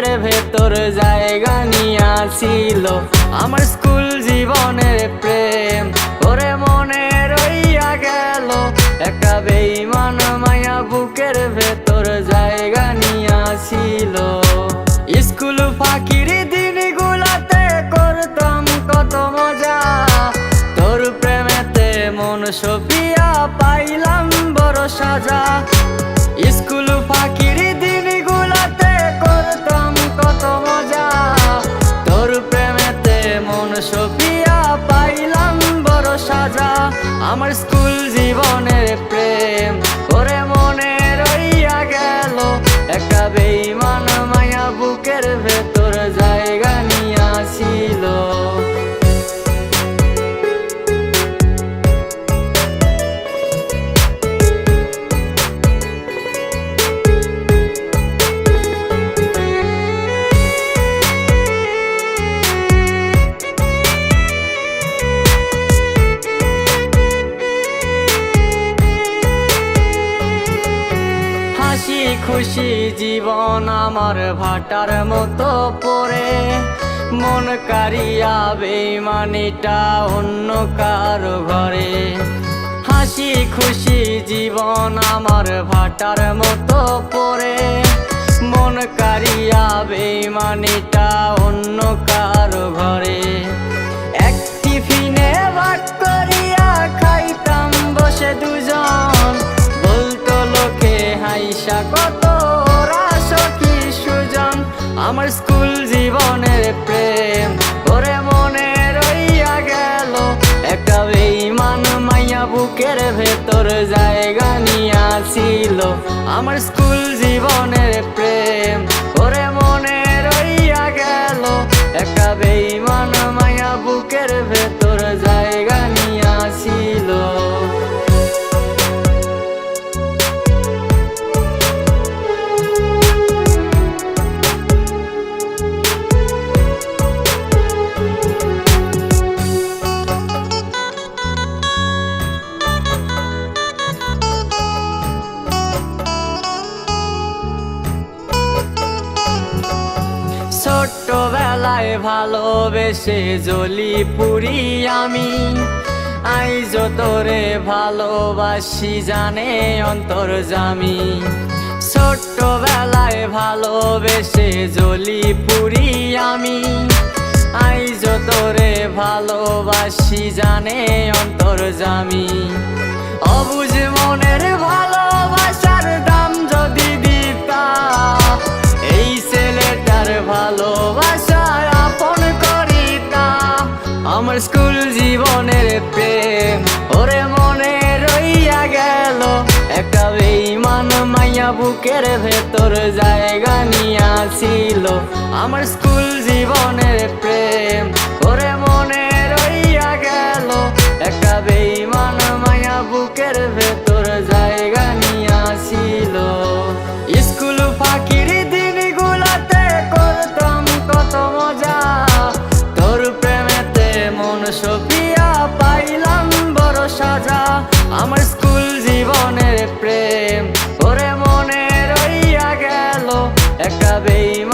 বুকের ভেতর জায়গা নিয়াছিল আমার স্কুল জীবনের প্রেম, ওরে মনে রইয়া গেল। একটা বেইমান মায়া বুকের ভেতর জায়গা নিয়াছিল স্কুল ফাঁকির দিনগুলাতে করতাম কত মজা। তোর প্রেমেতে মন সপিয়া সপিয়া পাইলাম বড় সাজা। আমার স্কুল জীবনের প্রেম। খুশি জীবন আমার ভাটার মতো পরে। মন কারিয়া বেমানিটা অন্য কারও ঘরে। হাসি খুশি জীবন আমার ভাটার মতো পরে। মন কারিয়া বেমানিটা অন্য জায়গা নিয়াছিল আমার স্কুল জীবনের ছোট্টবেলায় ভালোবেসে জলি পুরি আমি। আইজ তোরে ভালোবাসি জানে অন্তর জামি। ছোট্টবেলায় ভালোবেসে জলি পুরি আমি। আইজ তোরে ভালোবাসি জানে অন্তর জামি। অবুঝ মনের আমার স্কুল জীবনের প্রেম। ওরে মনে রইয়া গেল, একটা বেইমান মাইয়া বুকের ভেতর জায়গা নিয়াছিল আমার স্কুল জীবনের প্রেম, ওরে মনে পাইলাম বড় সাজা। আমার স্কুল জীবনের প্রেম ওরে মনে রইয়া গেল। একটা বেইম